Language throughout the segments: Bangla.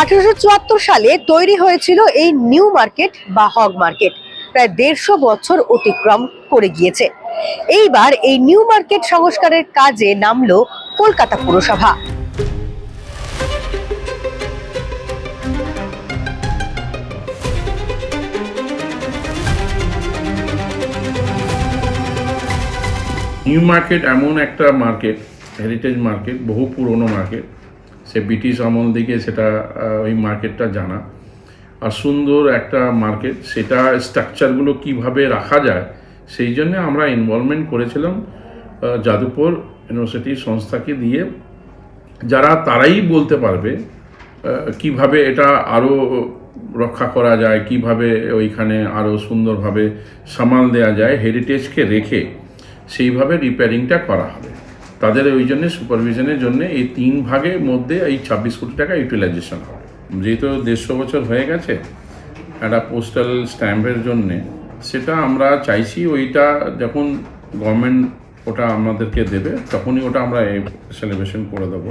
আঠারোশো চুয়াত্তর সালে তৈরি হয়েছিল এই নিউ মার্কেট বা হগ মার্কেট। প্রায় দেড়শো বছর অতিক্রম করে গিয়েছে। এইবার এই নিউ মার্কেট সংস্কারের কাজে নামলো কলকাতা পুরসভা। নিউ মার্কেট এমন একটা মার্কেট হেরিটেজ মার্কেট, বহু পুরনো মার্কেট। সে ব্রিটিশ আমল থেকে সেটা ওই মার্কেটটা জানা। আর সুন্দর একটা মার্কেট সেটা স্ট্রাকচারগুলো কীভাবে রাখা যায় সেই জন্য আমরা ইনভলভমেন্ট করেছিলাম আহ, যাদবপুর ইউনিভার্সিটি সংস্থাকে দিয়ে। যারা তারাই বলতে পারবে কীভাবে এটা আরও রক্ষা করা যায় কীভাবে ওইখানে আরও সুন্দরভাবে সামাল দেওয়া যায় হেরিটেজকে রেখে সেইভাবে রিপেয়ারিংটা করা হবে। তাদের ওই জন্য সুপারভিশনের জন্য এই তিন ভাগের মধ্যে এই ছাব্বিশ কোটি টাকা ইউটিলাইজেশন হবে। যেহেতু দেড়শো বছর হয়ে গেছে, একটা পোস্টাল স্ট্যাম্পের জন্যে, সেটা আমরা চাইছি ওইটা যখন গভর্নমেন্ট ওটা আমাদেরকে দেবে, তখনই ওটা আমরা সেলিব্রেশন করে দেবো।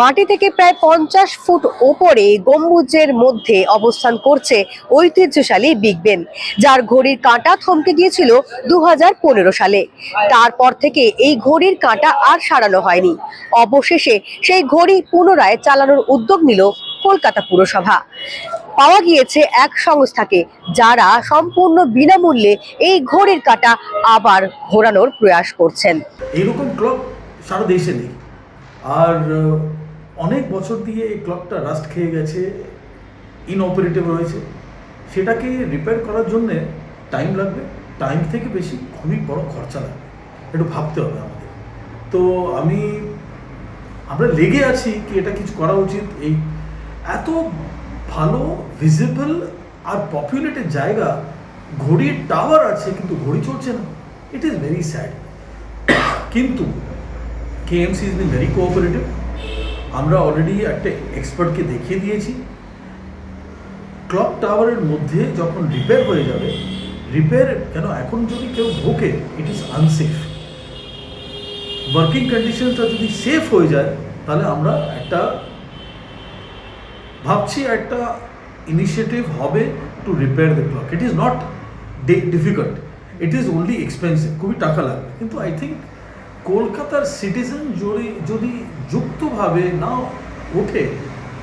মাটি থেকে প্রায় পঞ্চাশ ফুট ওপরে গম্বুজের মধ্যে অবস্থান করছে ঐতিহ্যশালী বিগ বেন যার ঘড়ির কাঁটা থমকে গিয়েছিল দু হাজার পনেরো সালে। তারপর থেকে এই ঘড়ির কাঁটা আর সারানো হয়নি। অবশেষে সেই ঘড়ি পুনরায় চালানোর উদ্যোগ নিল কলকাতা পুরসভা। পাওয়া গিয়েছে এক সংস্থাকে যারা সম্পূর্ণ বিনামূল্যে এই ঘড়ির কাঁটা আবার ঘোরানোর প্রয়াস করছেন। এরকম ক্লক সারা দেশে নেই। আর অনেক বছর দিয়ে এই ক্লকটা রাস্ট খেয়ে গেছে ইনঅপারেটিভ রয়েছে। সেটাকে রিপেয়ার করার জন্য টাইম লাগবে। টাইম থেকে বেশি খুবই বড় খরচা লাগবে। একটু ভাবতে হবে আমাদের। তো আমি, আমরা লেগে আছি কি এটা কিছু করা উচিত। এই এত ভালো ভিজিবল আর পপুলেটেড জায়গা, ঘড়ির টাওয়ার আছে কিন্তু ঘড়ি চলছে না। ইট ইজ ভেরি স্যাড কিন্তু KMC is been very cooperative আমরা অলরেডি একটা এক্সপার্টকে দেখিয়ে দিয়েছি। ক্লক টাওয়ারের মধ্যে যখন রিপেয়ার হয়ে যাবে রিপেয়ার কেন এখন যদি কেউ ঢোকে ইট ইজ আনসেফ ওয়ার্কিং কন্ডিশনটা যদি সেফ হয়ে যায়, তাহলে আমরা একটা ভাবছি একটা ইনিশিয়েটিভ হবে to repair the clock it is not difficult it is only expensive খুবই টাকা লাগবে। কিন্তু আই থিঙ্ক কলকাতার সিটিজেন যদি যদি যুক্তভাবে না ওঠে,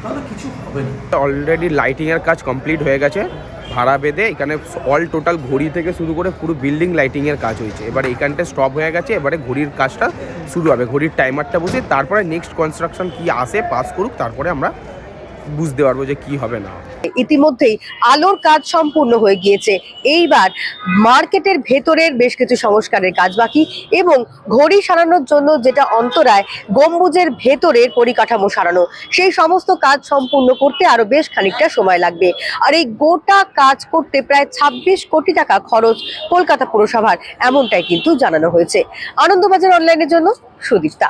তাহলে কিছু হবে না। অলরেডি লাইটিংয়ের কাজ কমপ্লিট হয়ে গেছে। ভাড়া বেঁধে এখানে অল টোটাল ঘড়ি থেকে শুরু করে পুরো বিল্ডিং লাইটিংয়ের কাজ হয়েছে। এবারে এইখানটা স্টপ হয়ে গেছে, এবারে ঘড়ির কাজটা শুরু হবে। ঘড়ির টাইমারটা বসে তারপরে নেক্সট কনস্ট্রাকশন কি আসে পাস করুক, তারপরে আমরা বুঝতে পারব যে কি হবে না ইতিমধ্যেই আলোর কাজ সম্পূর্ণ হয়ে গিয়েছে। এইবার মার্কেটের ভেতরের বেশ কিছু সংস্কারের কাজ বাকি এবং ঘড়ি সারানোর জন্য যেটা অন্তরায় গম্বুজের ভেতরের পরিকাঠামো সারানো, সেই সমস্ত কাজ সম্পূর্ণ করতে আরও বেশ খানিকটা সময় লাগবে। আর এই গোটা কাজ করতে প্রায় ছাব্বিশ কোটি টাকা খরচ কলকাতা পুরসভার, এমনটাই কিন্তু জানানো হয়েছে। আনন্দবাজার অনলাইনের জন্য সুদীপ্তা।